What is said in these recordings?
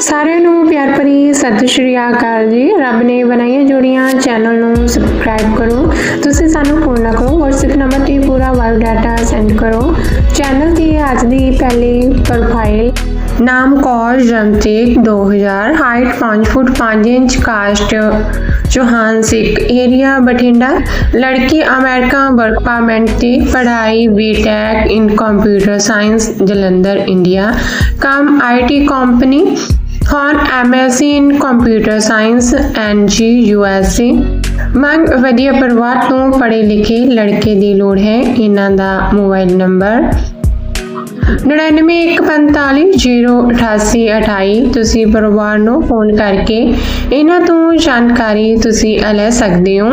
ਸਾਰਿਆਂ ਨੂੰ ਪਿਆਰ ਭਰੀ ਸਤਿ ਸ਼੍ਰੀ ਅਕਾਲ ਜੀ। ਰੱਬ ਨੇ ਬਣਾਈਆਂ ਜੋੜੀਆਂ, ਚੈਨਲ ਨੂੰ ਸਬਸਕ੍ਰਾਈਬ ਕਰੋ। ਤੁਸੀਂ ਸਾਨੂੰ ਫੋਨ ਨਾ ਕਰੋ, WhatsApp ਨੰਬਰ ਤੇ ਪੂਰਾ ਬਾਇਓਡਾਟਾ ਸੈਂਡ ਕਰੋ। ਚੈਨਲ ਦੀ ਅੱਜ ਦੀ ਪਹਿਲੀ ਪ੍ਰੋਫਾਈਲ ਨਾਮ ਕੌਰ ਜਮਤੇਕ 2000 height 5 foot 5 inch caste Chauhan Sikh area Bathinda. ਲੜਕੀ ਅਮਰੀਕਾ ਵਰਕ ਪਰਮਿਟ ਤੇ ਪੜ੍ਹਾਈ BTech in computer science Jalandhar India ਕੰਮ ਆਈਟੀ ਕੰਪਨੀ ਹੁਣ MSc in computer science NG USA ਮੰਗ ਵਧੀਆ ਪਰਿਵਾਰ, ਤੋਂ ਪੜ੍ਹੇ ਲਿਖੇ ਲੜਕੇ ਦੀ ਲੋੜ ਹੈ, ਇਹਨਾਂ ਦਾ ਮੋਬਾਈਲ ਨੰਬਰ 9915408828 ਤੁਸੀਂ ਪਰਿਵਾਰ ਨੂੰ ਫੋਨ ਕਰਕੇ ਇਹਨਾਂ ਤੋਂ ਜਾਣਕਾਰੀ ਤੁਸੀਂ ਲੈ ਸਕਦੇ ਹੋ।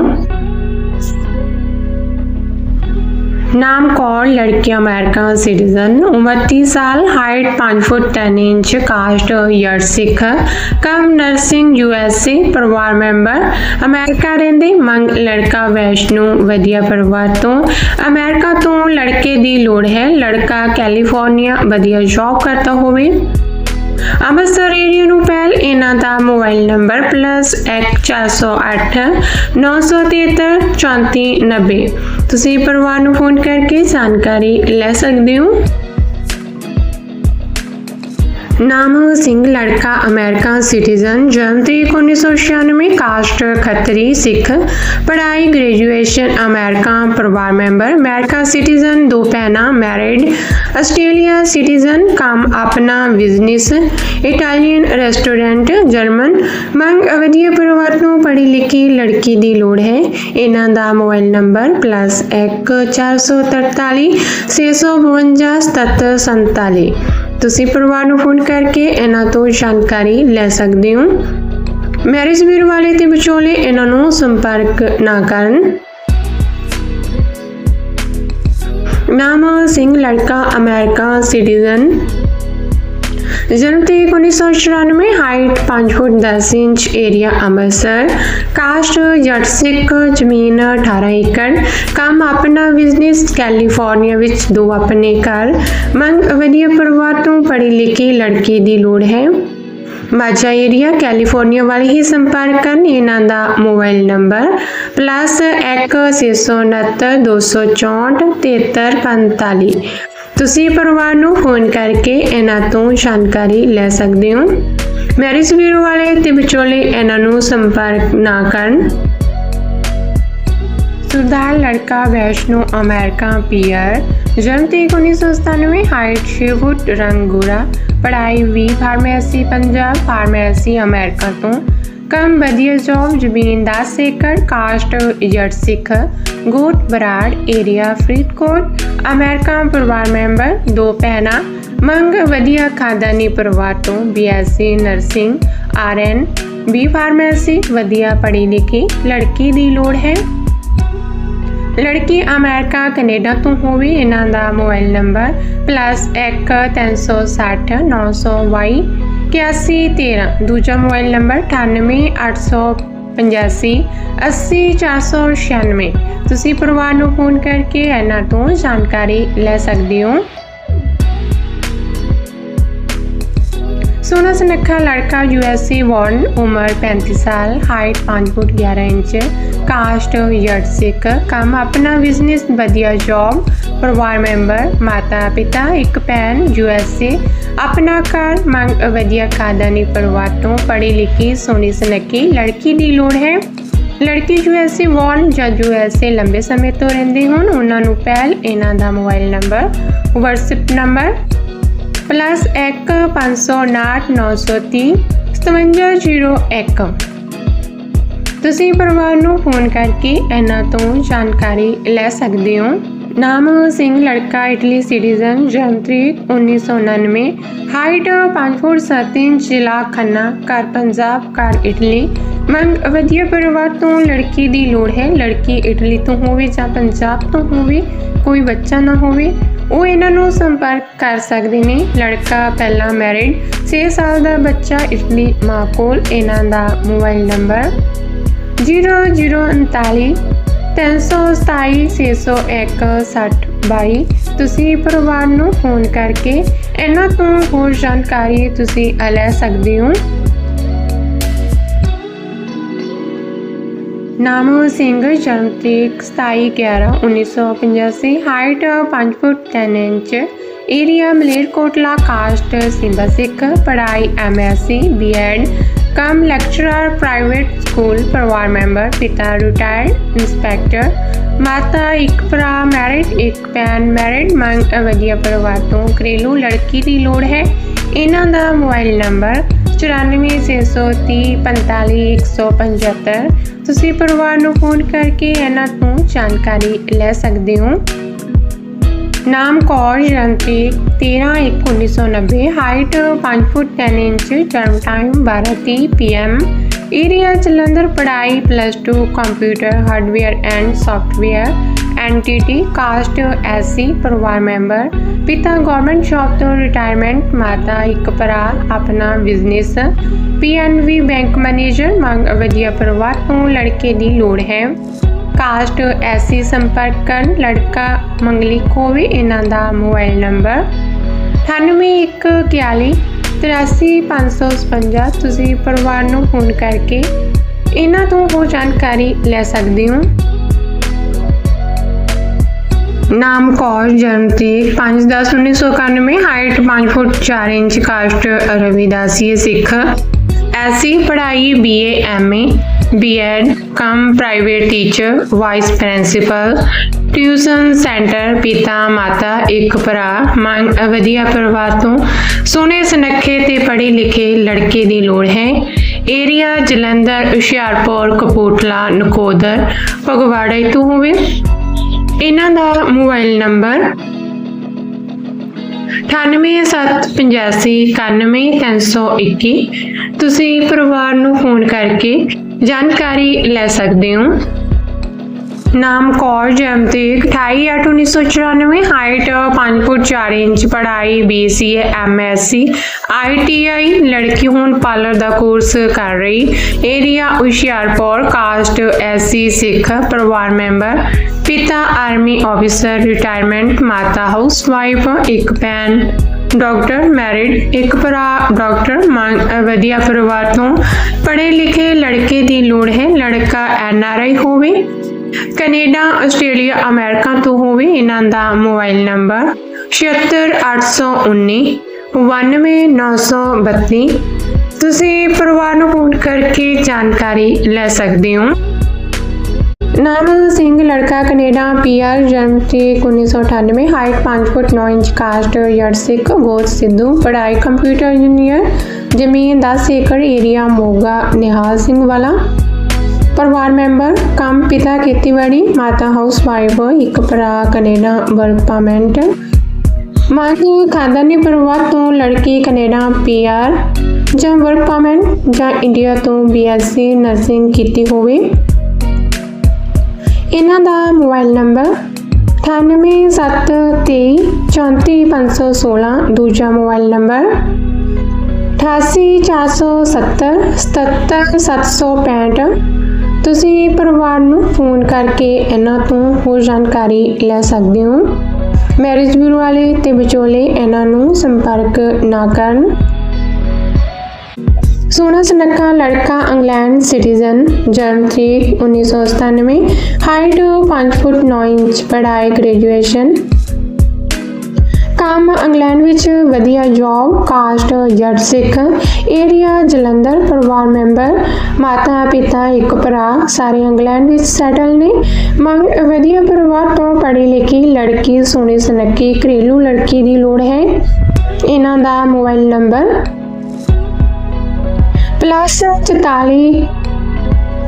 ਨਾਮ ਕੌਰ ਲੜਕੀ ਅਮਰੀਕਾ ਸਿਟੀਜ਼ਨ, ਉਮਰ 30 ਸਾਲ ਹਾਈਟ 5 ਫੁੱਟ 10 ਇੰਚ ਕਾਸਟ ਯਰ ਸਿੱਖ ਕਮ ਨਰਸਿੰਗ ਯੂਐਸਏ ਪਰਿਵਾਰ ਮੈਂਬਰ। ਅਮਰੀਕਾ ਰਹਿੰਦੇ ਮੰਗ ਲੜਕਾ ਵੈਸ਼ਨੂ, ਵਧੀਆ ਪਰਿਵਾਰ ਤੋਂ। ਅਮਰੀਕਾ ਤੋਂ ਲੜਕੇ ਦੀ ਲੋੜ ਹੈ। ਲੜਕਾ ਕੈਲੀਫੋਰਨੀਆ, ਵਧੀਆ ਜੌਬ ਕਰਦਾ ਹੋਵੇ। ਅੰਮ੍ਰਿਤਸਰ ਏਰੀਆ ਨੂੰ ਪਹਿਲ ਇਹਨਾਂ ਦਾ ਮੋਬਾਈਲ ਨੰਬਰ +1408 973 3490 ਤੁਸੀਂ ਪਰਿਵਾਰ ਨੂੰ ਫੋਨ ਕਰਕੇ ਜਾਣਕਾਰੀ ਲੈ ਸਕਦੇ ਹੋ। ਨਾਮ ਸਿੰਘ, ਲੜਕਾ ਅਮਰੀਕਾ ਸਿਟੀਜ਼ਨ, ਜਨਮ ਤਰੀਕ 1996 ਕਾਸਟ ਖੱਤਰੀ, ਸਿੱਖ, ਪੜ੍ਹਾਈ, ਗ੍ਰੈਜੂਏਸ਼ਨ ਅਮਰੀਕਾ ਪਰਿਵਾਰ ਮੈਂਬਰ ਅਮਰੀਕਾ ਸਿਟੀਜ਼ਨ, ਦੋ ਭੈਣਾਂ, ਮੈਰਿਡ, ਆਸਟ੍ਰੇਲੀਆ ਸਿਟੀਜ਼ਨ, ਕੰਮ ਆਪਣਾ ਬਿਜ਼ਨਸ, ਇਟਾਲੀਅਨ ਰੈਸਟੋਰੈਂਟ, ਜਰਮਨ, ਮੰਗ ਵਧੀਆ ਪਰਿਵਾਰ ਨੂੰ ਪੜ੍ਹੀ ਲਿਖੀ ਲੜਕੀ ਦੀ ਲੋੜ ਹੈ। ਇਹਨਾਂ ਦਾ ਮੋਬਾਈਲ ਨੰਬਰ +1443 652 7747 ਤੁਸੀਂ ਪਰਿਵਾਰ ਨੂੰ ਫੋਨ ਕਰਕੇ ਇਹਨਾਂ ਤੋਂ ਜਾਣਕਾਰੀ ਲੈ ਸਕਦੇ ਹੋ। ਮੈਰਿਜ ਵੀਰ ਵਾਲੇ ਤੇ ਵਿਚੋਲੇ ਇਹਨਾਂ ਨੂੰ ਸੰਪਰਕ ਨਾ ਕਰਨ। ਨਾਮ ਸਿੰਘ, ਲੜਕਾ, ਅਮਰੀਕਾ, ਸਿਟੀਜ਼ਨ। ਜਨਮ ਤਰੀਕ 1994 height 5 foot 10 inch area Amritsar. Caste Jatt Sikh, ਜ਼ਮੀਨ 18 ਏਕੜ। ਕੰਮ ਆਪਣਾ ਬਿਜ਼ਨਸ ਕੈਲੀਫੋਰਨੀਆ ਵਿੱਚ ਦੋ ਆਪਣੇ ਘਰ। ਮੰਗ ਵਧੀਆ ਪਰਿਵਾਰ ਤੋਂ ਪੜ੍ਹੀ ਲਿਖੀ ਲੜਕੀ ਦੀ ਲੋੜ ਹੈ। ਮਾਝਾ ਏਰੀਆ ਕੈਲੀਫੋਰਨੀਆ ਵਾਲੇ ਹੀ ਸੰਪਰਕ ਕਰਨ ਇਹਨਾਂ ਦਾ ਮੋਬਾਈਲ ਨੰਬਰ +1692264 ਤੁਸੀਂ ਪਰਿਵਾਰ ਨੂੰ ਫੋਨ ਕਰਕੇ ਇਹਨਾਂ ਤੋਂ ਜਾਣਕਾਰੀ ਲੈ ਸਕਦੇ ਹੋ। ਮੈਰਿਜ ਬਿਊਰੋ ਵਾਲੇ ਤੇ ਵਿਚੋਲੇ ਇਹਨਾਂ ਨੂੰ ਸੰਪਰਕ ਨਾ ਕਰਨ। ਸੁਰਦਾਰ ਲੜਕਾ ਵੈਸ਼ਨੂ ਅਮਰੀਕਾ ਪੀਆਰ ਜਨਮ ਤਰੀਕ 1997 ਹਾਈਟ 6 ਫੁੱਟ, ਰੰਗ ਗੋਰਾ ਪੜ੍ਹਾਈ ਵੀ ਫਾਰਮੇਸੀ, ਪੰਜਾਬ ਫਾਰਮੇਸੀ ਅਮਰੀਕਾ ਤੋਂ ਕੰਮ ਵਧੀਆ ਜੌਬ ਜ਼ਮੀਨ 10 ਏਕੜ ਕਾਸਟ ਜੱਟ ਸਿੱਖ ਗੋਟ ਬਰਾੜ ਏਰੀਆ ਫਰੀਦਕੋਟ। ਅਮਰੀਕਾ ਪਰਿਵਾਰ ਮੈਂਬਰ, ਦੋ ਭੈਣਾਂ। ਮੰਗ ਵਧੀਆ ਖਾਨਦਾਨੀ ਪਰਿਵਾਰ ਤੋਂ BSc nursing RN B pharmacy ਵਧੀਆ ਪੜ੍ਹੀ ਲਿਖੀ ਲੜਕੀ ਦੀ ਲੋੜ ਹੈ। ਲੜਕੀ ਅਮਰੀਕਾ, ਕੈਨੇਡਾ ਤੋਂ ਹੋਵੇ, ਇਹਨਾਂ ਦਾ ਮੋਬਾਈਲ ਨੰਬਰ +1360 922 8113 ਦੂਜਾ ਮੋਬਾਈਲ ਨੰਬਰ 9885 80496 ਤੁਸੀਂ ਪਰਿਵਾਰ ਨੂੰ ਫੋਨ ਕਰਕੇ ਇਹਨਾਂ ਤੋਂ ਜਾਣਕਾਰੀ ਲੈ ਸਕਦੇ ਹੋ। ਸੋਨਾ ਸੁਨੱਖਾ ਲੜਕਾ ਯੂਐਸਏ ਬੌਰਨ ਉਮਰ 35 ਸਾਲ ਹਾਈਟ 5 ਫੁੱਟ 11 ਇੰਚ ਕਾਸਟ ਜੱਟ ਕੰਮ ਆਪਣਾ ਬਿਜ਼ਨਸ ਵਧੀਆ ਜੌਬ ਪਰਿਵਾਰ ਮੈਂਬਰ, ਮਾਤਾ ਪਿਤਾ, ਇੱਕ ਭੈਣ ਯੂਐਸਏ, ਆਪਣਾ ਘਰ, ਮੰਗ ਵਧੀਆ ਖਾਦਾਨੀ ਪਰਿਵਾਰ ਤੋਂ ਪੜ੍ਹੀ ਲਿਖੀ ਸੋਨੀ ਸੁਨੱਖੀ ਲੜਕੀ ਦੀ ਲੋੜ ਹੈ। ਲੜਕੀ ਯੂਐਸਏ ਵਾਰਨ ਜਾਂ ਯੂਐਸਏ ਲੰਬੇ ਸਮੇਂ ਤੋਂ ਰਹਿੰਦੇ ਹੋਣ, ਉਹਨਾਂ ਨੂੰ ਪਹਿਲ ਇਹਨਾਂ ਦਾ mobile number, WhatsApp number plus 1 559 930 5701 ਤੁਸੀਂ ਪਰਿਵਾਰ ਨੂੰ ਫੋਨ ਕਰਕੇ ਇਹਨਾਂ ਤੋਂ ਜਾਣਕਾਰੀ ਲੈ ਸਕਦੇ ਹੋ ਨਾਮ ਸਿੰਘ ਲੜਕਾ ਇਟਲੀ ਸਿਟੀਜ਼ਨ ਜਨਮ ਤਰੀਕ 1999 ਹਾਈਟ 5 ਫੁੱਟ 7 ਇੰਚ ਜ਼ਿਲ੍ਹਾ ਖੰਨਾ ਘਰ ਪੰਜਾਬ ਘਰ ਇਟਲੀ ਮੰਗ ਵਧੀਆ ਪਰਿਵਾਰ ਤੋਂ ਲੜਕੀ ਦੀ ਲੋੜ ਹੈ। ਲੜਕੀ ਇਟਲੀ ਤੋਂ ਹੋਵੇ ਜਾਂ ਪੰਜਾਬ ਤੋਂ ਹੋਵੇ, ਕੋਈ ਬੱਚਾ ਨਾ ਹੋਵੇ, ਉਹ ਇਹਨਾਂ ਨੂੰ ਸੰਪਰਕ ਕਰ ਸਕਦੇ ਨੇ। ਲੜਕਾ ਪਹਿਲਾਂ ਮੈਰਿਡ 6 ਸਾਲ ਦਾ ਬੱਚਾ ਇਟਲੀ ਮਾਂ ਕੋਲ ਇਹਨਾਂ ਦਾ ਮੋਬਾਈਲ ਨੰਬਰ 0039 327 601 60 22 ਤੁਸੀਂ ਪਰਿਵਾਰ ਨੂੰ ਫੋਨ ਕਰਕੇ ਇਹਨਾਂ ਤੋਂ ਹੋਰ ਜਾਣਕਾਰੀ ਤੁਸੀਂ ਲੈ ਸਕਦੇ ਹੋ। ਨਾਮ ਸਿੰਘ ਜਨਮ ਤਰੀਕ 27/11/1985 height 5 foot 10 inch area Malerkotla, caste Simba ਸਿੱਖ, ਪੜ੍ਹਾਈ ਐਮਐਸਸੀ ਬੀਐਡ ਕਮ ਲੈਕਚਰਰ ਪ੍ਰਾਈਵੇਟ ਸਕੂਲ ਪਰਿਵਾਰ ਮੈਂਬਰ, ਪਿਤਾ ਰਿਟਾਇਰਡ ਇੰਸਪੈਕਟਰ ਮਾਤਾ ਇੱਕ ਭਰਾ ਮੈਰਿਡ ਇੱਕ ਭੈਣ ਮੈਰਿਡ ਮੰਗ, ਵਧੀਆ ਪਰਿਵਾਰ ਤੋਂ ਘਰੇਲੂ ਲੜਕੀ ਦੀ ਲੋੜ ਹੈ। ਇਹਨਾਂ ਦਾ ਮੋਬਾਈਲ ਨੰਬਰ 9463045175 ਤੁਸੀਂ ਪਰਿਵਾਰ ਨੂੰ ਫੋਨ ਕਰਕੇ ਇਹਨਾਂ ਤੋਂ ਜਾਣਕਾਰੀ ਲੈ ਸਕਦੇ ਹੋ। ਨਾਮ ਕੌਰ ਜਨਤੀ 13/1/1990 ਹਾਈਟ 5 ਫੁੱਟ 10 ਇੰਚ, ਜਨਮ ਟਾਈਮ 12:30 ਪੀਐਮ ਏਰੀਆ ਜਲੰਧਰ, ਪੜ੍ਹਾਈ plus 2 computer hardware and software NTT caste SC ਪਰਿਵਾਰ ਮੈਂਬਰ। ਪਿਤਾ ਗਵਰਨਮੈਂਟ ਜੌਬ ਤੋਂ ਰਿਟਾਇਰਮੈਂਟ ਮਾਤਾ ਇੱਕ ਭਰਾ, ਆਪਣਾ ਬਿਜ਼ਨਸ ਪੀਐਨਬੀ ਬੈਂਕ ਮੈਨੇਜਰ ਮੰਗ ਵਧੀਆ ਪਰਿਵਾਰ ਤੋਂ ਲੜਕੇ ਦੀ ਲੋੜ ਹੈ। ਕਾਸਟ ਐਸੀ ਸੰਪਰਕ ਕਰਨ, ਲੜਕਾ ਮੰਗਲੀ ਹੋਵੇ ਇਹਨਾਂ ਦਾ ਮੋਬਾਈਲ ਨੰਬਰ 9814 83555 ਤੁਸੀਂ ਪਰਿਵਾਰ ਨੂੰ ਫੋਨ ਕਰਕੇ ਇਹਨਾਂ ਤੋਂ ਹੋਰ ਜਾਣਕਾਰੀ ਲੈ ਸਕਦੇ ਹੋ। ਨਾਮ ਕੌਰ ਜਨਮ ਤਰੀਕ 5/10/1991 height 5 foot 4 inch, caste Ravidasi Sikh. SC ਪੜ੍ਹਾਈ BA MA BEd cum private teacher vice principal tuition centre ਪਿਤਾ, ਮਾਤਾ, ਇੱਕ ਭਰਾ, ਮੰਗ, ਵਧੀਆ ਪਰਿਵਾਰ ਤੋਂ। ਸੋਹਣੇ ਸੁਨੱਖੇ ਤੇ ਪੜ੍ਹੇ ਲਿਖੇ ਲੜਕੇ ਦੀ ਲੋੜ ਹੈ। ਏਰੀਆ ਜਲੰਧਰ, ਹੁਸ਼ਿਆਰਪੁਰ, ਕਪੂਰਥਲਾ, ਨਕੋਦਰ, ਫਗਵਾੜਾ ਤੋਂ ਹੋਵੇ। ਇਹਨਾਂ ਦਾ ਮੋਬਾਈਲ ਨੰਬਰ 9875899321 ਤੁਸੀਂ ਪਰਿਵਾਰ ਨੂੰ ਫੋਨ ਕਰਕੇ ਜਾਣਕਾਰੀ ਲੈ ਸਕਦੇ ਹੋ। ਨਾਮ ਕੌਰ ਜਮਤੇਗ 28/1994 ਹਾਈਟ 5 ਫੁੱਟ 4 ਇੰਚ, ਪੜ੍ਹਾਈ BCA MSc ITI ਲੜਕੀ ਹੁਣ ਪਾਰਲਰ ਦਾ ਕੋਰਸ ਕਰ ਰਹੀ। Area Hoshiarpur, caste SC Sikh, ਪਰਿਵਾਰ ਮੈਂਬਰ ਪਿਤਾ ਆਰਮੀ ਆਫੀਸਰ ਰਿਟਾਇਰਮੈਂਟ ਮਾਤਾ ਹਾਊਸਵਾਈਫ ਇੱਕ ਭੈਣ ਡਾਕਟਰ ਮੈਰਿਡ ਇੱਕ ਭਰਾ ਡਾਕਟਰ ਮੰਗ ਵਧੀਆ ਪਰਿਵਾਰ ਤੋਂ ਪੜ੍ਹੇ ਲਿਖੇ ਲੜਕੇ ਦੀ ਲੋੜ ਹੈ। ਲੜਕਾ ਐਨਆਰਆਈ ਹੋਵੇ, ਕੈਨੇਡਾ, ਆਸਟ੍ਰੇਲੀਆ, ਅਮਰੀਕਾ ਤੋਂ ਹੋਵੇ, ਇਹਨਾਂ ਦਾ ਮੋਬਾਈਲ ਨੰਬਰ 76819 92932 ਤੁਸੀਂ ਪਰਿਵਾਰ ਨੂੰ ਫੋਨ ਕਰਕੇ ਜਾਣਕਾਰੀ ਲੈ ਸਕਦੇ ਹੋ। ਨਾਮ ਸਿੰਘ ਲੜਕਾ ਕੈਨੇਡਾ ਪੀਆਰ ਜਨਮ ਤਰੀਕ 1998 ਹਾਈਟ 5 ਫੁੱਟ 9 ਇੰਚ ਕਾਸਟ ਯਰਡ ਸਿੱਖ, ਗੋਤ ਸਿੱਧੂ, ਪੜ੍ਹਾਈ ਕੰਪਿਊਟਰ ਇੰਜੀਨੀਅਰ ਜ਼ਮੀਨ 10 ਏਕੜ ਏਰੀਆ ਮੋਗਾ, ਨਿਹਾਲ ਸਿੰਘ ਵਾਲਾ। ਪਰਿਵਾਰ ਮੈਂਬਰ, ਕੰਮ ਪਿਤਾ ਖੇਤੀਬਾੜੀ, ਮਾਤਾ ਹਾਊਸ ਵਾਈਫ ਇੱਕ ਭਰਾ ਕੈਨੇਡਾ ਵਰਕ ਪਰਮਿਟ ਮਾਤਾ ਖਾਨਦਾਨੀ ਪਰਿਵਾਰ ਤੋਂ ਲੜਕੀ ਕੈਨੇਡਾ ਪੀਆਰ ਜਾਂ ਵਰਕ ਪਰਮਿਟ ਜਾਂ ਇੰਡੀਆ ਤੋਂ ਬੀਐਸਸੀ ਨਰਸਿੰਗ ਕੀਤੀ ਹੋਵੇ। ਇਹਨਾਂ ਦਾ ਮੋਬਾਈਲ ਨੰਬਰ 9873345516 ਦੂਜਾ ਮੋਬਾਈਲ ਨੰਬਰ 88470 77765 ਤੁਸੀਂ ਪਰਿਵਾਰ ਨੂੰ ਫੋਨ ਕਰਕੇ ਇਹਨਾਂ ਤੋਂ ਹੋਰ ਜਾਣਕਾਰੀ ਲੈ ਸਕਦੇ ਹੋ। ਮੈਰਿਜ ਬਿਊਰੋ ਵਾਲੇ ਤੇ ਵਿਚੋਲੇ ਇਹਨਾਂ ਨੂੰ ਸੰਪਰਕ ਨਾ ਕਰਨ। ਸੋਨਾ ਸੁਨੱਖਾ ਲੜਕਾ ਇੰਗਲੈਂਡ ਸਿਟੀਜ਼ਨ, ਜਨਮ ਤਰੀਕ 1997 ਹਾਈਟ 5 ਫੁੱਟ 9 ਇੰਚ, ਪੜ੍ਹਾਈ ਗ੍ਰੈਜੂਏਸ਼ਨ ਕੰਮ ਇੰਗਲੈਂਡ ਵਿੱਚ ਵਧੀਆ ਜੌਬ ਕਾਸਟ ਜੱਟ, ਸਿੱਖ ਏਰੀਆ ਜਲੰਧਰ, ਪਰਿਵਾਰ ਮੈਂਬਰ, ਮਾਤਾ ਪਿਤਾ ਇੱਕ ਭਰਾ, ਸਾਰੇ ਇੰਗਲੈਂਡ ਵਿੱਚ ਸੈਟਲ ਨੇ। ਮੰਗ ਵਧੀਆ ਪਰਿਵਾਰ ਤੋਂ ਪੜ੍ਹੀ ਲਿਖੀ ਲੜਕੀ, ਸੋਹਣੀ ਸੁਨੱਖੀ, ਘਰੇਲੂ ਲੜਕੀ ਦੀ ਲੋੜ ਹੈ। ਇਹਨਾਂ ਦਾ ਮੋਬਾਈਲ ਨੰਬਰ ਪਲੱਸ 44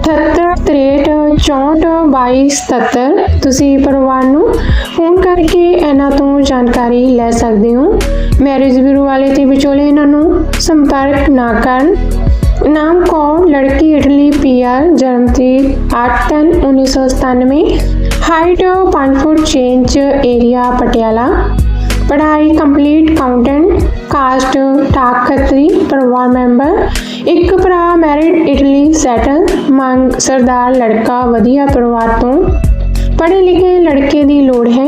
78 63 64 22 77 ਤੁਸੀਂ ਪਰਿਵਾਰ ਨੂੰ ਫੋਨ ਕਰਕੇ ਇਹਨਾਂ ਤੋਂ ਜਾਣਕਾਰੀ ਲੈ ਸਕਦੇ ਹੋ। ਮੈਰਿਜ ਬਿਊਰੋ ਵਾਲੇ ਤੇ ਵਿਚੋਲੇ ਇਹਨਾਂ ਨੂੰ ਸੰਪਰਕ ਨਾ ਕਰਨ। ਨਾਮ ਕੌਰ ਲੜਕੀ ਇਟਲੀ ਪੀਆਰ ਜਨਮ ਤਰੀਕ 8/3/1997 height 5 foot change area Patiala. ਪੜ੍ਹਾਈ ਕੰਪਲੀਟ ਅਕਾਊਂਟੈਂਟ ਕਾਸਟ ਟਾਕ ਖੱਤਰੀ ਪਰਿਵਾਰ ਮੈਂਬਰ, ਇੱਕ ਭਰਾ ਮੈਰਿਡ ਇਟਲੀ ਸੈਟਲ ਮੰਗ, ਸਰਦਾਰ, ਲੜਕਾ, ਵਧੀਆ ਪਰਿਵਾਰ ਤੋਂ। ਪੜ੍ਹੇ ਲਿਖੇ ਲੜਕੇ ਦੀ ਲੋੜ ਹੈ।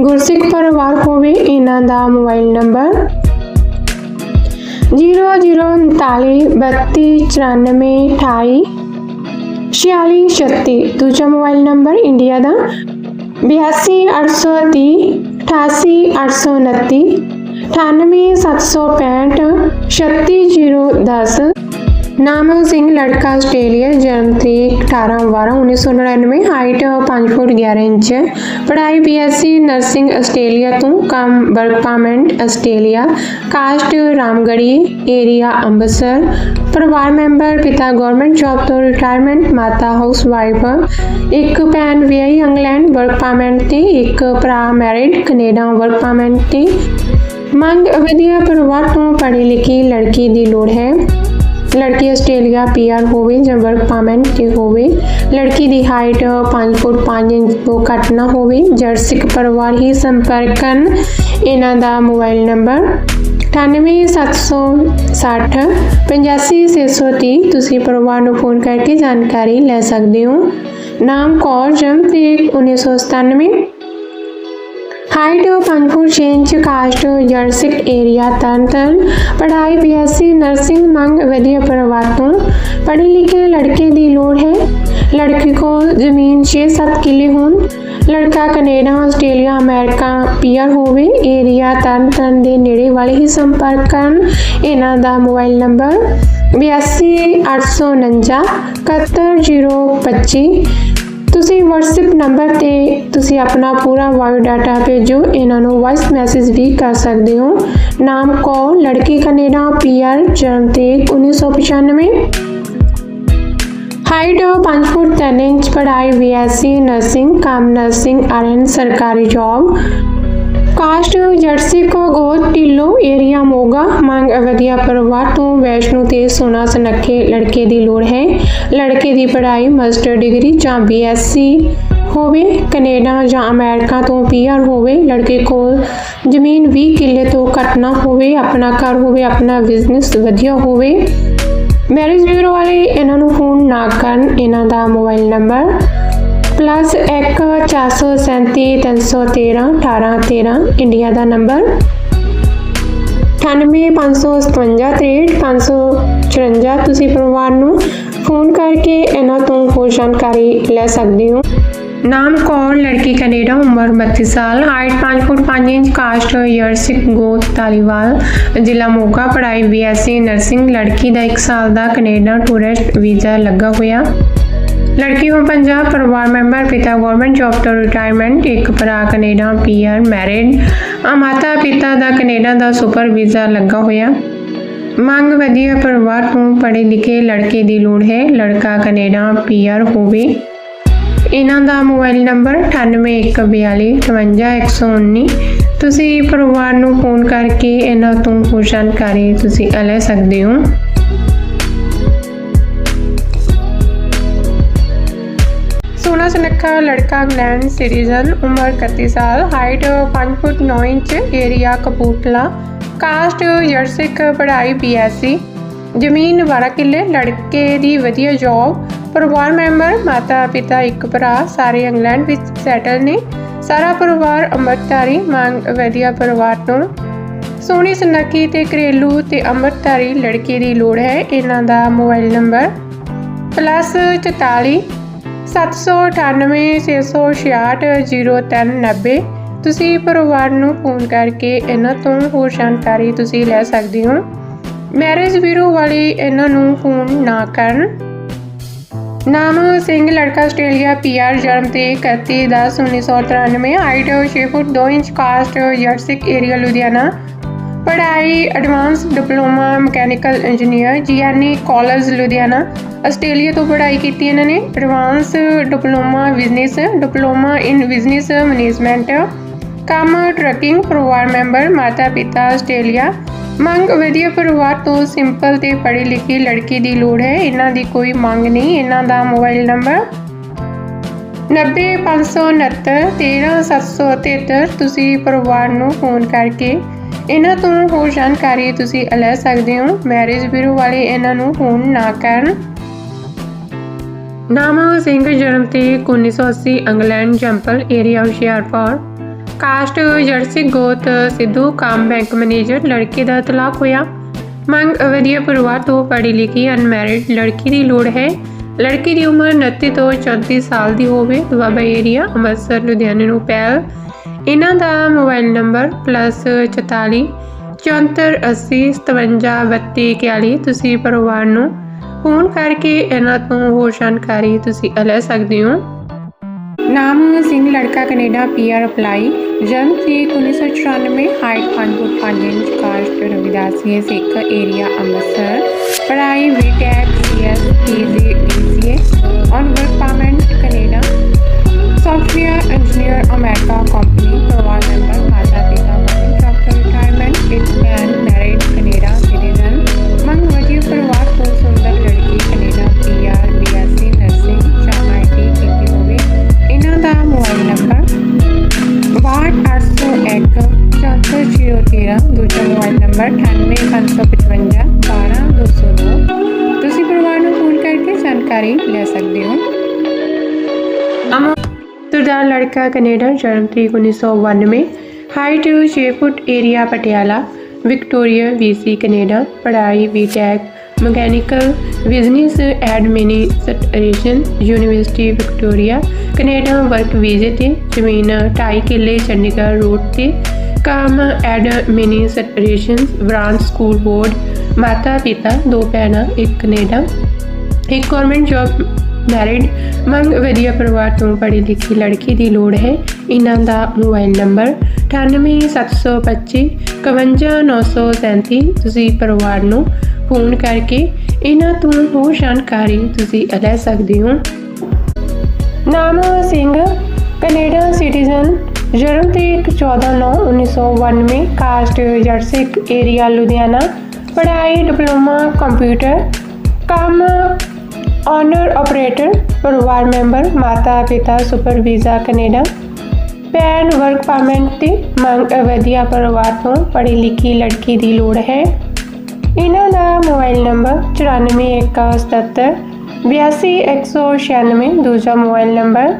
ਗੁਰਸਿੱਖ ਪਰਿਵਾਰ ਹੋਵੇ, ਇਹਨਾਂ ਦਾ ਮੋਬਾਈਲ ਨੰਬਰ 0039329498 4636 ਦੂਜਾ ਮੋਬਾਈਲ ਨੰਬਰ ਇੰਡੀਆ ਦਾ 8283 88829 98765 36010 ਨਾਮਲ ਸਿੰਘ ਲੜਕਾ ਆਸਟ੍ਰੇਲੀਆ ਜਨਮ ਤਰੀਕ 18 12 1999 ਹਾਈਟ 5 ਫੁੱਟ 11 ਇੰਚ, ਪੜ੍ਹਾਈ ਬੀਐਸਸੀ ਨਰਸਿੰਗ ਆਸਟ੍ਰੇਲੀਆ ਤੋਂ, ਕੰਮ work Australia, caste Ramgarhi area Amritsar, ਪਰਿਵਾਰ ਮੈਂਬਰ, ਪਿਤਾ ਗਵਰਨਮੈਂਟ ਜੌਬ ਤੋਂ ਰਿਟਾਇਰਮੈਂਟ ਮਾਤਾ ਹਾਊਸ ਵਾਈਫ ਇੱਕ ਭੈਣ ਵਿਆਹੀ ਇੰਗਲੈਂਡ ਵਰਕ ਤੇ, ਇੱਕ ਭਰਾ ਮੈਰਿਡ ਕੈਨੇਡਾ ਵਰਕ ਤੇ। ਮੰਗ ਵਧੀਆ ਪਰਿਵਾਰ ਤੋਂ ਪੜ੍ਹੀ ਲਿਖੀ ਲੜਕੀ ਦੀ ਲੋੜ ਹੈ। ਲੜਕੀ ਆਸਟ੍ਰੇਲੀਆ ਪੀਆਰ ਹੋਵੇ ਜਾਂ ਵਰਕ ਪਰਮਿਟ ਤੇ ਹੋਵੇ, ਲੜਕੀ ਦੀ ਹਾਈਟ 5 ਫੁੱਟ 5 ਇੰਚ ਤੋਂ ਘੱਟ ਨਾ ਹੋਵੇ ਜਰਸਿਕ ਪਰਿਵਾਰ ਹੀ ਸੰਪਰਕ ਕਰਨ, ਇਹਨਾਂ ਦਾ ਮੋਬਾਈਲ ਨੰਬਰ 98760 85630 ਤੁਸੀਂ ਪਰਿਵਾਰ ਨੂੰ ਫੋਨ ਕਰਕੇ ਜਾਣਕਾਰੀ ਲੈ ਸਕਦੇ ਹੋ। ਨਾਮ ਕੌਰ, ਜਨਮ ਤਰੀਕ 1997 ਹਾਈਟ 5 ਫੁੱਟ 6 ਇੰਚ ਕਾਸਟ ਜਰਸਿਕ ਏਰੀਆ ਤਰਨਤਨ ਪੜ੍ਹਾਈ ਬੀਐਸਸੀ ਨਰਸਿੰਗ ਮੰਗ ਵਧੀਆ ਪਰਿਵਾਰ ਤੋਂ ਪੜ੍ਹੇ ਲਿਖੇ ਲੜਕੇ ਦੀ ਲੋੜ ਹੈ ਲੜਕੀ ਕੋਲ ਜ਼ਮੀਨ 6-7 ਕਿੱਲੇ ਹੋਣ ਲੜਕਾ ਕੈਨੇਡਾ ਆਸਟ੍ਰੇਲੀਆ ਅਮਰੀਕਾ ਪੀਆਰ ਹੋਵੇ ਏਰੀਆ ਤਰਨ ਤਰਨਤਨ ਦੇ ਨੇੜੇ ਵਾਲੇ ਹੀ ਸੰਪਰਕ ਕਰਨ ਇਹਨਾਂ ਦਾ ਮੋਬਾਈਲ ਨੰਬਰ 8289 71025 ਤੁਸੀਂ WhatsApp ਨੰਬਰ ਤੇ ਤੁਸੀਂ ਆਪਣਾ ਪੂਰਾ ਬਾਇਓ ਡਾਟਾ ਭੇਜੋ। ਇਹਨਾਂ ਨੂੰ ਵਾਇਸ ਮੈਸੇਜ ਵੀ ਕਰ ਸਕਦੇ ਹੋ। ਨਾਮ ਕੋ ਲੜਕੀ ਕੈਨੇਡਾ ਪੀਆਰ ਜਨਮ ਤਰੀਕ 1995 ਹਾਈਟ 5 ਫੁੱਟ 10 ਇੰਚ, ਪੜ੍ਹਾਈ ਬੀਐਸਸੀ ਨਰਸਿੰਗ ਕੰਮ ਨਰਸਿੰਗ ਆਰਐਨ ਸਰਕਾਰੀ ਜੌਬ ਕਾਸਟ ਜਰਸੀ ਕੋ ਗੋਤ ਟਿੱਲੋ ਏਰੀਆ ਮੋਗਾ। ਮੰਗ ਵਧੀਆ ਪਰਿਵਾਰ ਤੋਂ ਵੈਸ਼ਨੂ ਤੇ ਸੋਨਾ ਸੁਨੱਖੇ ਲੜਕੇ ਦੀ ਲੋੜ ਹੈ। ਲੜਕੇ ਦੀ ਪੜ੍ਹਾਈ, ਮਾਸਟਰ ਡਿਗਰੀ ਜਾਂ ਬੀਐਸਸੀ ਹੋਵੇ, ਕੈਨੇਡਾ ਜਾਂ ਅਮਰੀਕਾ ਤੋਂ ਪੀਆਰ ਹੋਵੇ, ਲੜਕੇ ਕੋਲ ਜ਼ਮੀਨ 20 ਕਿੱਲੇ ਤੋਂ ਘੱਟ ਨਾ ਹੋਵੇ, ਆਪਣਾ ਘਰ ਹੋਵੇ, ਆਪਣਾ ਬਿਜ਼ਨਸ ਵਧੀਆ ਹੋਵੇ। ਮੈਰਿਜ ਬਿਊਰੋ ਵਾਲੇ, ਇਹਨਾਂ ਨੂੰ ਫੋਨ ਨਾ ਕਰਨ, ਇਹਨਾਂ ਦਾ ਮੋਬਾਈਲ ਨੰਬਰ ਪਲੱਸ 1 437 313 1813 ਇੰਡੀਆ ਦਾ ਨੰਬਰ 9855563554 ਤੁਸੀਂ ਪਰਿਵਾਰ ਨੂੰ ਫੋਨ ਕਰਕੇ ਇਹਨਾਂ ਤੋਂ ਹੋਰ ਜਾਣਕਾਰੀ ਲੈ ਸਕਦੇ ਹੋ। ਨਾਮ ਕੌਰ ਲੜਕੀ ਕੈਨੇਡਾ, ਉਮਰ 32 ਸਾਲ ਹਾਈਟ 5 ਫੁੱਟ 5 ਇੰਚ ਕਾਸਟ ਈਅਰ ਸਿੱਖ ਗੋਤ ਤਾਲੀਵਾਲ ਜ਼ਿਲ੍ਹਾ ਮੋਗਾ, ਪੜ੍ਹਾਈ ਬੀਐਸਸੀ ਨਰਸਿੰਗ ਲੜਕੀ ਦਾ 1 ਸਾਲ ਦਾ ਕੈਨੇਡਾ ਟੂਰਿਸਟ ਵੀਜ਼ਾ ਲੱਗਾ ਹੋਇਆ। ਲੜਕੀ ਹੋ ਪੰਜਾਬ ਪਰਿਵਾਰ ਮੈਂਬਰ ਪਿਤਾ ਗਵਰਨਮੈਂਟ ਜੌਬ ਤੋਂ ਰਿਟਾਇਰਮੈਂਟ ਇੱਕ ਭਰਾ ਕੈਨੇਡਾ ਪੀਆਰ ਮੈਰਿਡ ਆ ਮਾਤਾ ਪਿਤਾ ਦਾ ਕੈਨੇਡਾ ਦਾ ਸੁਪਰ ਵੀਜ਼ਾ ਲੱਗਾ ਹੋਇਆ। ਮੰਗ ਵਧੀਆ ਪਰਿਵਾਰ ਤੋਂ ਪੜ੍ਹੇ ਲਿਖੇ ਲੜਕੇ ਦੀ ਲੋੜ ਹੈ, ਲੜਕਾ ਕੈਨੇਡਾ ਪੀਆਰ ਹੋਵੇ। ਇਹਨਾਂ ਦਾ ਮੋਬਾਈਲ ਨੰਬਰ 9814255119 ਤੁਸੀਂ ਪਰਿਵਾਰ ਨੂੰ ਫੋਨ ਕਰਕੇ ਇਹਨਾਂ ਤੋਂ ਹੋਰ ਜਾਣਕਾਰੀ ਤੁਸੀਂ ਲੈ ਸਕਦੇ ਹੋ। ਸੋਨਾ ਸੁਨੱਖਾ ਲੜਕਾ ਇੰਗਲੈਂਡ ਸਿਟੀਜ਼ਨ ਉਮਰ 31 ਸਾਲ, height 5 foot 9 inch, area Kapurthala. Caste ਜਰਸਿਕ ਪੜ੍ਹਾਈ ਬੀਐਸਸੀ ਜ਼ਮੀਨ 12 ਕਿੱਲੇ, ਲੜਕੇ ਦੀ ਵਧੀਆ ਜੌਬ ਪਰਿਵਾਰ ਮੈਂਬਰ, ਮਾਤਾ ਪਿਤਾ ਇੱਕ ਭਰਾ, ਸਾਰੇ ਇੰਗਲੈਂਡ ਵਿੱਚ ਸੈਟਲ ਨੇ। ਸਾਰਾ ਪਰਿਵਾਰ ਅੰਮ੍ਰਿਤਧਾਰੀ ਮੰਗ ਵਧੀਆ ਪਰਿਵਾਰ ਤੋਂ। ਸੋਹਣੀ ਸੁਨੱਖੀ ਤੇ ਘਰੇਲੂ ਤੇ ਅੰਮ੍ਰਿਤਧਾਰੀ ਲੜਕੇ ਦੀ ਲੋੜ ਹੈ, ਇਹਨਾਂ ਦਾ ਮੋਬਾਈਲ ਨੰਬਰ। ਪਲੱਸ 44 798 666 0390 ਤੁਸੀਂ ਪਰਿਵਾਰ ਨੂੰ ਫੋਨ ਕਰਕੇ ਇਹਨਾਂ ਤੋਂ ਹੋਰ ਜਾਣਕਾਰੀ ਤੁਸੀਂ ਲੈ ਸਕਦੇ ਹੋ। ਮੈਰਿਜ ਬਿਊਰੋ ਵਾਲੇ ਇਹਨਾਂ ਨੂੰ ਫੋਨ ਨਾ ਕਰਨ। ਨਾਮ ਸਿੰਘ, ਲੜਕਾ ਆਸਟ੍ਰੇਲੀਆ ਪੀਆਰ ਜਨਮ ਤੇ 31 10 1993 ਹਾਈਟ 6 ਫੁੱਟ 2 ਇੰਚ, ਕਾਸਟ ਜਰਸਿਕ ਏਰੀਆ, ਲੁਧਿਆਣਾ। ਪੜ੍ਹਾਈ advance diploma mechanical engineer GNE college Ludhiana Australia ਤੋਂ ਪੜ੍ਹਾਈ ਕੀਤੀ ਇਹਨਾਂ ਨੇ। Advance diploma business diploma in business management ਕੰਮ ਟਰੱਕਿੰਗ ਪਰਿਵਾਰ ਮੈਂਬਰ, ਮਾਤਾ ਪਿਤਾ, ਆਸਟ੍ਰੇਲੀਆ। ਮੰਗ ਵਧੀਆ ਪਰਿਵਾਰ ਤੋਂ ਸਿੰਪਲ ਤੇ ਪੜ੍ਹੀ ਲਿਖੀ ਲੜਕੀ ਦੀ ਲੋੜ ਹੈ। ਇਹਨਾਂ ਦੀ ਕੋਈ ਮੰਗ ਨਹੀਂ, ਇਹਨਾਂ ਦਾ ਮੋਬਾਈਲ ਨੰਬਰ 90569 13773 ਤੁਸੀਂ ਪਰਿਵਾਰ ਨੂੰ ਫੋਨ ਕਰਕੇ ਇਹਨਾਂ ਤੋਂ ਹੋਰ ਜਾਣਕਾਰੀ ਤੁਸੀਂ ਲੈ ਸਕਦੇ ਹੋ। ਮੈਰਿਜ ਬਿਊਰੋ ਵਾਲੇ ਇਹਨਾਂ ਨੂੰ ਫੋਨ ਨਾ ਕਰਨ। ਨਾਮਾ ਸਿੰਘ, ਜਨਮ ਤੇ 1980 England ਜੰਪਲ area Hoshiarpur caste jersey ਗੋਤ ਸਿੱਧੂ, ਕਾਮ ਬੈਂਕ ਮੈਨੇਜਰ, ਲੜਕੇ ਦਾ ਤਲਾਕ ਹੋਇਆ। ਮੰਗ ਵਧੀਆ ਪਰਿਵਾਰ ਤੋਂ ਪੜ੍ਹੀ ਲਿਖੀ ਅਨਮੈਰਿਡ ਲੜਕੀ ਦੀ ਲੋੜ ਹੈ। ਲੜਕੀ ਦੀ ਉਮਰ 29 ਤੋਂ 34 ਸਾਲ ਦੀ ਹੋਵੇ। ਦੁਆਬਾ ਏਰੀਆ ਅੰਮ੍ਰਿਤਸਰ, ਲੁਧਿਆਣੇ ਨੂੰ ਪਹਿਲ ਇਹਨਾਂ ਦਾ ਮੋਬਾਈਲ ਨੰਬਰ +44 74 80 57 32 41 ਤੁਸੀਂ ਪਰਿਵਾਰ ਨੂੰ ਫੋਨ ਕਰਕੇ ਇਹਨਾਂ ਤੋਂ ਹੋਰ ਜਾਣਕਾਰੀ ਤੁਸੀਂ ਲੈ ਸਕਦੇ ਹੋ। ਨਾਮ ਸਿੰਘ ਲੜਕਾ ਕੈਨੇਡਾ ਪੀਆਰ ਅਪਲਾਈ ਜਨਮ ਤਰੀਕ 1994 height 5 foot 5 inch caste Ravidasia Sikh area Amritsar. ਪੜ੍ਹਾਈ BTech CS PG DCA on work permit Canada software engineer America company ਪਰਿਵਾਰ ਮੈਂਬਰ ਮਾਤਾ ਲੜਕਾ ਕੈਨੇਡਾ, ਜਨਮ ਤਰੀਕ 1992 height 6 foot area Patiala. Victoria BC Canada. ਪੜ੍ਹਾਈ BTech mechanical business administration university Victoria Canada work ਵੀਜ਼ੇ ਤੇ। ਜ਼ਮੀਨ 2.5 ਕਿੱਲੇ, ਚੰਡੀਗੜ੍ਹ ਰੋਡ ਤੇ। ਕੰਮ ਐਡਮਿਨਿਸਟ੍ਰੇਸ਼ਨ ਬ੍ਰਾਂਚ ਸਕੂਲ ਬੋਰਡ ਮਾਤਾ ਪਿਤਾ ਦੋ ਭੈਣਾਂ, ਇੱਕ ਕੈਨੇਡਾ। ਇੱਕ ਗਵਰਨਮੈਂਟ ਜੌਬ ਮੈਰਿਡ ਮੰਗ ਵਧੀਆ ਪਰਿਵਾਰ ਤੋਂ ਪੜ੍ਹੀ ਲਿਖੀ ਲੜਕੀ ਦੀ ਲੋੜ ਹੈ। ਇਹਨਾਂ ਦਾ ਮੋਬਾਈਲ ਨੰਬਰ 98725 51937 ਤੁਸੀਂ ਪਰਿਵਾਰ ਨੂੰ ਫੋਨ ਕਰਕੇ ਇਹਨਾਂ ਤੋਂ ਹੋਰ ਜਾਣਕਾਰੀ ਤੁਸੀਂ ਲੈ ਸਕਦੇ ਹੋ। ਨਾਮ ਸਿੰਘ, ਕੈਨੇਡਾ ਸਿਟੀਜ਼ਨ, ਜਨਮ ਤਰੀਕ 14/9/1992 ਕਾਸਟ ਜਰਸਿਕ ਏਰੀਆ, ਲੁਧਿਆਣਾ। ਪੜ੍ਹਾਈ, ਡਿਪਲੋਮਾ, ਕੰਪਿਊਟਰ। ਕੰਮ ਓਨਰ ਆਪਰੇਟਰ ਪਰਿਵਾਰ ਮੈਂਬਰ, ਮਾਤਾ, ਪਿਤਾ super visa Canada. PAN work permit ਤੇ ਮੰਗ ਵਧੀਆ ਪਰਿਵਾਰ ਤੋਂ ਪੜ੍ਹੀ ਲਿਖੀ ਲੜਕੀ ਦੀ ਲੋੜ ਹੈ। ਇਹਨਾਂ ਦਾ ਮੋਬਾਈਲ ਨੰਬਰ 9417 82196 ਦੂਜਾ ਮੋਬਾਈਲ ਨੰਬਰ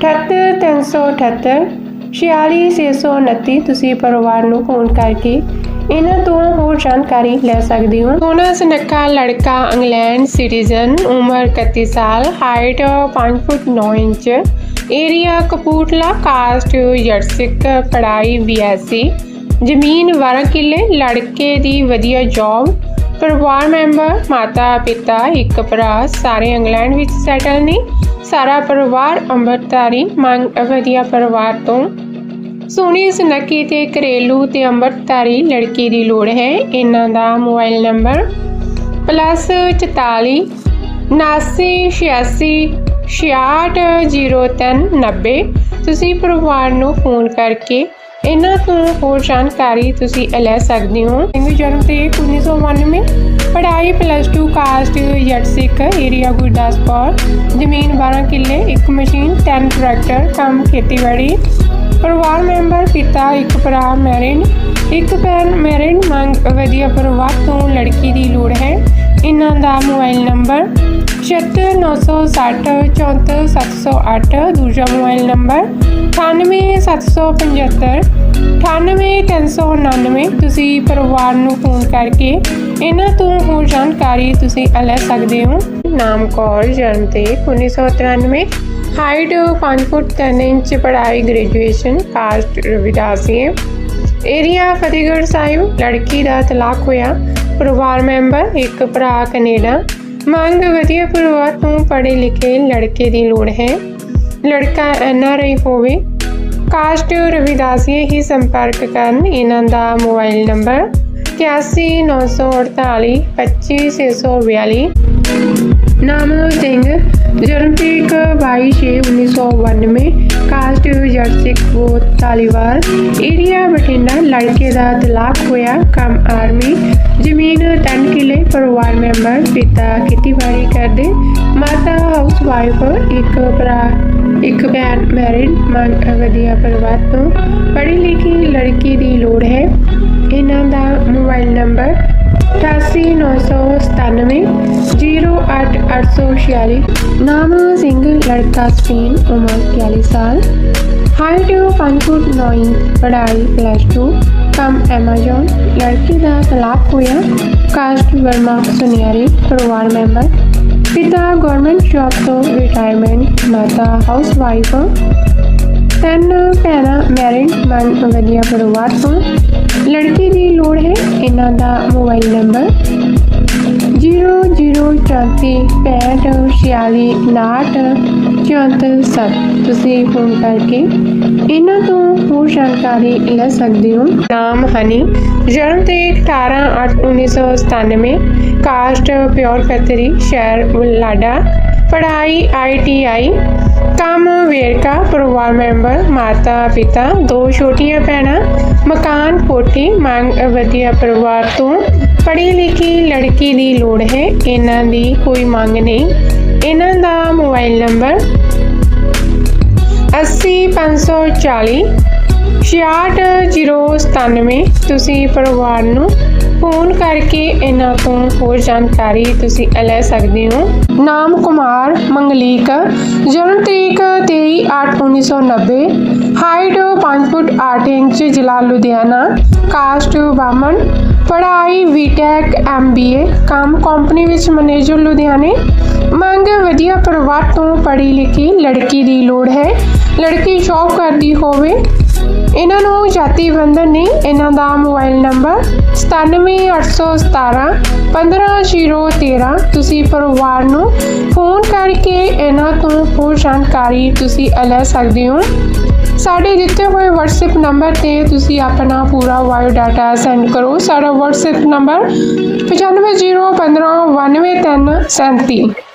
78378 46629 ਤੁਸੀਂ ਪਰਿਵਾਰ ਨੂੰ ਫੋਨ ਕਰਕੇ ਇਹਨਾਂ ਤੋਂ ਹੋਰ ਜਾਣਕਾਰੀ ਲੈ ਸਕਦੇ ਹੋ। ਸੋਨਾ ਸਨੱਖਾ ਲੜਕਾ ਇੰਗਲੈਂਡ ਸਿਟੀਜ਼ਨ ਉਮਰ 31 ਸਾਲ height 5 foot 9 inch area Kapurthala caste ਜਰਸਿਕ ਪੜ੍ਹਾਈ ਬੀਐਸਸੀ ਜ਼ਮੀਨ 12 ਕਿੱਲੇ, ਲੜਕੇ ਦੀ ਵਧੀਆ ਜੌਬ ਪਰਿਵਾਰ ਮੈਂਬਰ, ਮਾਤਾ ਪਿਤਾ, ਇੱਕ ਭਰਾ, ਸਾਰੇ ਇੰਗਲੈਂਡ ਵਿੱਚ ਸੈਟਲ ਨੇ। ਸਾਰਾ ਪਰਿਵਾਰ ਅੰਮ੍ਰਿਤਧਾਰੀ, ਮੰਗ ਵਧੀਆ ਪਰਿਵਾਰ ਤੋਂ। ਸੋਹਣੀ ਸੁਨੱਖੀ ਤੇ ਘਰੇਲੂ ਤੇ ਅੰਮ੍ਰਿਤਧਾਰੀ ਲੜਕੀ ਦੀ ਲੋੜ ਹੈ। ਇਹਨਾਂ ਦਾ ਮੋਬਾਈਲ ਨੰਬਰ ਪਲੱਸ 44 ਉਨਾਸੀ ਛਿਆਸੀ 660390 ਤੁਸੀਂ ਪਰਿਵਾਰ ਨੂੰ ਫੋਨ ਕਰਕੇ ਇਹਨਾਂ ਤੋਂ ਹੋਰ ਜਾਣਕਾਰੀ ਤੁਸੀਂ ਲੈ ਸਕਦੇ ਹੋ। ਸਿੰਘ ਜਨਮ ਤੇ 1992 ਪੜ੍ਹਾਈ ਪਲੱਸ 2 ਕਾਸਟ ਯਟਸਿਕ ਏਰੀਆ ਗੁਰਦਾਸਪੁਰ। ਜ਼ਮੀਨ 12 ਕਿੱਲੇ, ਇੱਕ ਮਸ਼ੀਨ 10 ਟਰੈਕਟਰ, ਕੰਮ ਖੇਤੀਬਾੜੀ। ਪਰਿਵਾਰ ਮੈਂਬਰ, ਪਿਤਾ, ਇੱਕ ਭਰਾ ਮੈਰਿਡ ਇੱਕ ਭੈਣ ਮੈਰਿਡ ਮੰਗ ਵਧੀਆ ਪਰਿਵਾਰ ਤੋਂ ਲੜਕੀ ਦੀ ਲੋੜ ਹੈ। ਇਹਨਾਂ ਦਾ ਮੋਬਾਈਲ ਨੰਬਰ 76960 74708 ਦੂਜਾ ਮੋਬਾਈਲ ਨੰਬਰ 98775 98399 ਤੁਸੀਂ ਪਰਿਵਾਰ ਨੂੰ ਫੋਨ ਕਰਕੇ ਇਹਨਾਂ ਤੋਂ ਹੋਰ ਜਾਣਕਾਰੀ ਤੁਸੀਂ ਲੈ ਸਕਦੇ ਹੋ। ਨਾਮ ਕੌਰ, ਜਨਮ ਤੇ 1993 ਹਾਈਟ 5 ਫੁੱਟ 3 ਇੰਚ ਪੜ੍ਹਾਈ graduation caste Ravidasia area Fatehgarh Sahib ਲੜਕੀ ਦਾ ਤਲਾਕ ਹੋਇਆ ਪਰਿਵਾਰ ਮੈਂਬਰ ਇੱਕ ਭਰਾ ਕੈਨੇਡਾ ਮੰਗ ਵਧੀਆ ਪਰਿਵਾਰ ਤੋਂ ਪੜ੍ਹੇ ਲਿਖੇ ਲੜਕੇ ਦੀ ਲੋੜ ਹੈ ਲੜਕਾ ਐਨਆਰਆਈ ਹੋਵੇ ਕਾਸਟ ਰਵਿਦਾਸੀਏ ਹੀ ਸੰਪਰਕ ਕਰਨ ਇਹਨਾਂ ਦਾ ਮੋਬਾਈਲ ਨੰਬਰ 819448 25642 ਨਾਮ ਸਿੰਘ ਜਨਮ ਤਰੀਕ 22/6/1992 ਕਾਸਟ ਜਰਸਿਕ ਗੋਤ ਤਾਲੀਵਾਲ ਏਰੀਆ ਬਠਿੰਡਾ, ਲੜਕੇ ਦਾ ਤਲਾਕ ਹੋਇਆ, ਕੰਮ ਆਰਮੀ। ਜ਼ਮੀਨ 10 ਕਿੱਲੇ, ਪਰਿਵਾਰ ਮੈਂਬਰ ਪਿਤਾ ਖੇਤੀਬਾੜੀ ਕਰਦੇ। ਮਾਤਾ ਹਾਊਸ ਵਾਈਫ ਇੱਕ ਭਰਾ, ਇੱਕ ਭੈਣ ਮੈਰਿਡ ਮਨ ਵਧੀਆ ਪਰਿਵਾਰ ਤੋਂ। ਪੜ੍ਹੀ ਲਿਖੀ ਲੜਕੀ ਦੀ ਲੋੜ ਹੈ। ਇਹਨਾਂ ਦਾ ਮੋਬਾਈਲ ਨੰਬਰ 88997 ਜੀ 08846 ਨਾਮ ਸਿੰਘ ਲੜਕਾ ਸਪੇਨ ਉਮਰ 41 ਸਾਲ ਹਾਈਟ 5 ਫੁੱਟ 9 ਇੰਚ ਪੜ੍ਹਾਈ ਪਲੱਸ 2 ਕੰਮ ਐਮਾਜ਼ਨ ਲੜਕੀ ਦਾ ਤਲਾਕ ਹੋਇਆ ਕਾਸਟ ਵਰਮਾ ਸੁਨਿਆਰੀ ਪਰਿਵਾਰ ਮੈਂਬਰ ਪਿਤਾ ਗਵਰਨਮੈਂਟ ਜੌਬ ਤੋਂ ਰਿਟਾਇਰਮੈਂਟ ਮਾਤਾ ਹਾਊਸ ਵਾਈਫ ਤਿੰਨ ਭੈਣਾਂ ਮੈਰਿਡ ਮਨ ਵਧੀਆ ਪਰਿਵਾਰ ਤੋਂ ਲੜਕੀ ਦੀ ਲੋੜ ਹੈ ਇਹਨਾਂ ਦਾ ਮੋਬਾਈਲ ਨੰਬਰ 0046546 ਤੁਸੀਂ ਫੋਨ ਕਰਕੇ ਇਹਨਾਂ ਤੋਂ ਹੋਰ ਜਾਣਕਾਰੀ ਲੈ ਸਕਦੇ ਹੋ। ਨਾਮ ਹਨੀ, ਜਨਮ ਤਰੀਕ 18 ਅੱਠ 1997 ਕਾਸਟ ਪਿਓਰ ਖੱਤਰੀ ਸ਼ਹਿਰ ਬੁਲਾਡਾ ਪੜ੍ਹਾਈ ਆਈਟੀਆਈ ਕੰਮ, ਵੇਰਕਾ, ਪਰਿਵਾਰ ਮੈਂਬਰ, ਮਾਤਾ, ਪਿਤਾ, ਦੋ ਛੋਟੀਆਂ ਭੈਣਾਂ, ਮਕਾਨ, ਕੋਠੀ, ਮੰਗ, ਵਧੀਆ ਪਰਿਵਾਰ ਤੋਂ ਪੜ੍ਹੀ ਲਿਖੀ ਲੜਕੀ ਦੀ ਲੋੜ ਹੈ। ਇਹਨਾਂ ਦੀ ਕੋਈ ਮੰਗ ਨਹੀਂ। ਇਹਨਾਂ ਦਾ ਮੋਬਾਈਲ ਨੰਬਰ 80540 66097 ਤੁਸੀਂ ਪਰਿਵਾਰ ਨੂੰ ਫੋਨ ਕਰਕੇ ਇਹਨਾਂ ਤੋਂ ਹੋਰ ਜਾਣਕਾਰੀ ਤੁਸੀਂ ਲੈ ਸਕਦੇ ਹੋ। ਨਾਮ ਕੁਮਾਰ ਮੰਗਲੀਕ, ਜਨਮ ਤਰੀਕ 23/8/1990 ਹਾਈਟ 5 ਫੁੱਟ 8 ਇੰਚ, ਜ਼ਿਲ੍ਹਾ ਲੁਧਿਆਣਾ, ਕਾਸਟ ਬਾਮਨ ਪੜ੍ਹਾਈ ਬੀਟੈਕ ਐਮਬੀਏ ਕੰਮ ਕੰਪਨੀ ਵਿੱਚ ਮੈਨੇਜਰ ਲੁਧਿਆਣੇ। ਮੰਗ ਵਧੀਆ ਪਰਿਵਾਰ ਤੋਂ ਪੜ੍ਹੀ ਲਿਖੀ ਲੜਕੀ ਦੀ ਲੋੜ ਹੈ। ਲੜਕੀ ਜੌਬ ਕਰਦੀ ਹੋਵੇ ਇਹਨਾਂ ਨੂੰ ਜਾਤੀ ਬੰਧਨ ਨੇ ਇਹਨਾਂ ਦਾ ਮੋਬਾਈਲ ਨੰਬਰ 97817 15013 ਤੁਸੀਂ ਪਰਿਵਾਰ ਨੂੰ ਫੋਨ ਕਰਕੇ ਇਹਨਾਂ ਤੋਂ ਹੋਰ ਜਾਣਕਾਰੀ ਤੁਸੀਂ ਲੈ ਸਕਦੇ ਹੋ। ਸਾਡੇ ਦਿੱਤੇ ਹੋਏ WhatsApp ਨੰਬਰ ਤੇ ਤੁਸੀਂ ਆਪਣਾ ਪੂਰਾ ਬਾਇਓ ਡਾਟਾ ਸੈਂਡ ਕਰੋ। ਸਾਡਾ WhatsApp ਨੰਬਰ 9501599337